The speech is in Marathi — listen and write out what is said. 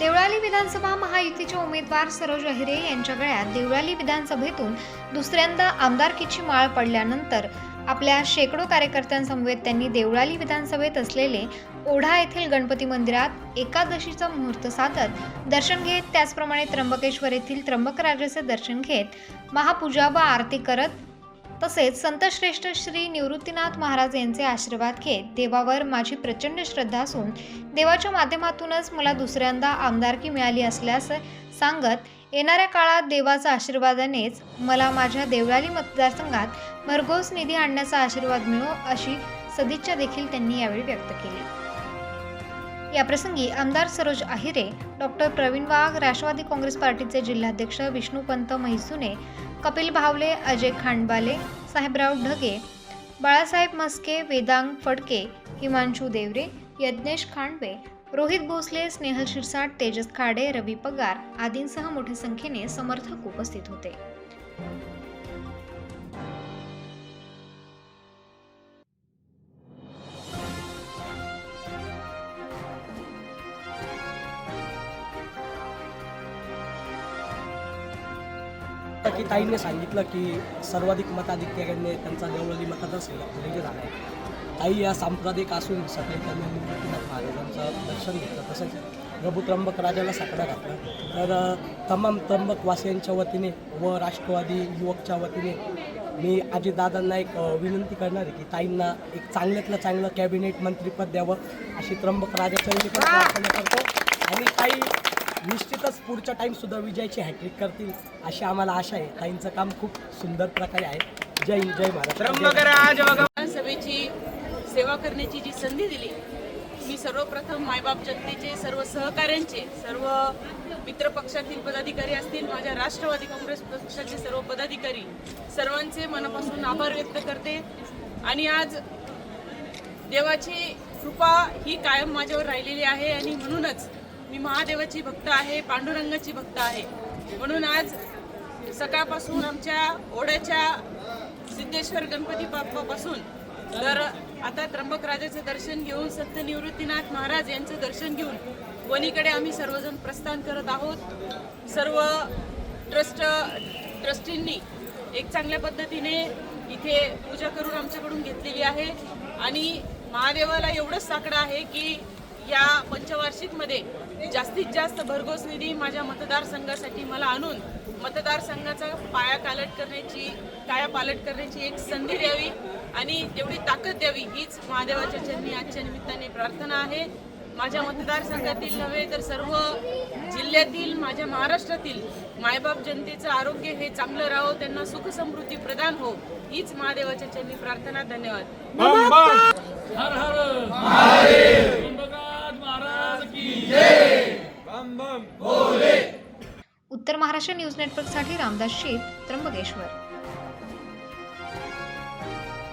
देवळाली विधानसभा महायुतीचे उमेदवार सरोज अहिरे यांच्या गळ्यात देवळाली विधानसभेतून दुसऱ्यांदा आमदारकीची माळ पडल्यानंतर आपल्या शेकडो कार्यकर्त्यांसमवेत त्यांनी देवळाली विधानसभेत असलेले ओढा येथील गणपती मंदिरात एकादशीचा मुहूर्त साधत दर्शन घेत त्याचप्रमाणे त्र्यंबकेश्वर येथील त्र्यंबकराजाचे दर्शन घेत महापूजा व आरती करत तसेच संतश्रेष्ठ श्री निवृत्तीनाथ महाराज यांचे आशीर्वाद घेत देवावर माझी प्रचंड श्रद्धा असून देवाच्या माध्यमातूनच मला दुसऱ्यांदा आमदारकी मिळाली असल्यास सांगत येणाऱ्या काळात देवाच्या आशीर्वादानेच मला माझ्या देवळाली मतदारसंघात भरघोस निधी आणण्याचा आशीर्वाद मिळो अशी सदिच्छा देखील त्यांनी यावेळी व्यक्त केली. याप्रसंगी आमदार सरोज आहिरे डॉक्टर प्रवीण वाघ राष्ट्रवादी काँग्रेस पार्टीचे जिल्हाध्यक्ष विष्णुपंत म्हैसुने कपिल भावले अजय खांडबाले साहेबराव ढगे बाळासाहेब मस्के वेदांग फडके हिमांशू देवरे यज्ञेश खांडवे रोहित भोसले स्नेहल शिरसाट तेजस खाडे रवी पगार आदींसह मोठ्या संख्येने समर्थक उपस्थित होते. की ताईंनी सांगितलं की सर्वाधिक मताधिक्याने त्यांचा देवळली मतदार संघात झाला आहे. ताई या सांप्रदायिक असून सकाळी त्यांनी महाराजांचं दर्शन घेतलं तसंच प्रभू त्र्यंबक राजाला साकडा घातला. तर तमाम त्र्यंबकवासियांच्या वतीने व राष्ट्रवादी युवकच्या वतीने मी अजितदादांना एक विनंती करणार आहे की ताईंना एक चांगल्यातलं चांगलं कॅबिनेट मंत्रीपद द्यावं अशी त्र्यंबक राजाच्या प्रार्थना करतो. आणि ताई निश्चितच पुढच्या टाईम सुद्धा विजयाची हॅट्रिक करतील अशी आम्हाला आशा आहे. ताईंचं काम खूप सुंदर प्रकारे आहे. जय हिंद जय महाराष्ट्र. विधानसभेची सेवा करण्याची जी संधी दिली मी सर्वप्रथम मायबाप जनतेचे सर्व सहकाऱ्यांचे सर्व मित्रपक्षातील पदाधिकारी असतील माझ्या राष्ट्रवादी काँग्रेस पक्षाचे सर्व पदाधिकारी सर्वांचे मनापासून आभार व्यक्त करते. आणि आज देवाची कृपा ही कायम माझ्यावर राहिलेली आहे आणि म्हणूनच मी महादेवाची भक्त आहे पांडुरंगाची भक्त आहे. म्हणून आज सकाळपासून आमच्या ओढ्याच्या सिद्धेश्वर गणपती बाप्पापासून तर आता त्र्यंबक राजाचं दर्शन घेऊन संत निवृत्तीनाथ महाराज यांचं दर्शन घेऊन वणीकडे आम्ही सर्वजण प्रस्थान करत आहोत. सर्व ट्रस्ट ट्रस्टींनी एक चांगल्या पद्धतीने इथे पूजा करून आमच्याकडून घेतलेली आहे. आणि महादेवाला एवढंच साकडं आहे की या पंचवार्षिकमध्ये जास्तीत जास्त भरघोस निधी माझ्या मतदारसंघासाठी मला आणून मतदारसंघाचा पाया कालट करण्याची काया पालट करण्याची एक संधी द्यावी आणि तेवढी ताकद द्यावी हीच महादेवाच्या चरणी आजच्या निमित्ताने प्रार्थना आहे. माझ्या मतदारसंघातील नव्हे तर सर्व जिल्ह्यातील माझ्या महाराष्ट्रातील मायबाप जनतेचं आरोग्य हे चांगलं राहो त्यांना सुख समृद्धी प्रदान हो हीच महादेवाच्या चरणी प्रार्थना. धन्यवाद. महाराष्ट्र न्यूज नेटवर्कसाठी रामदास शीत त्र्यंबकेश्वर.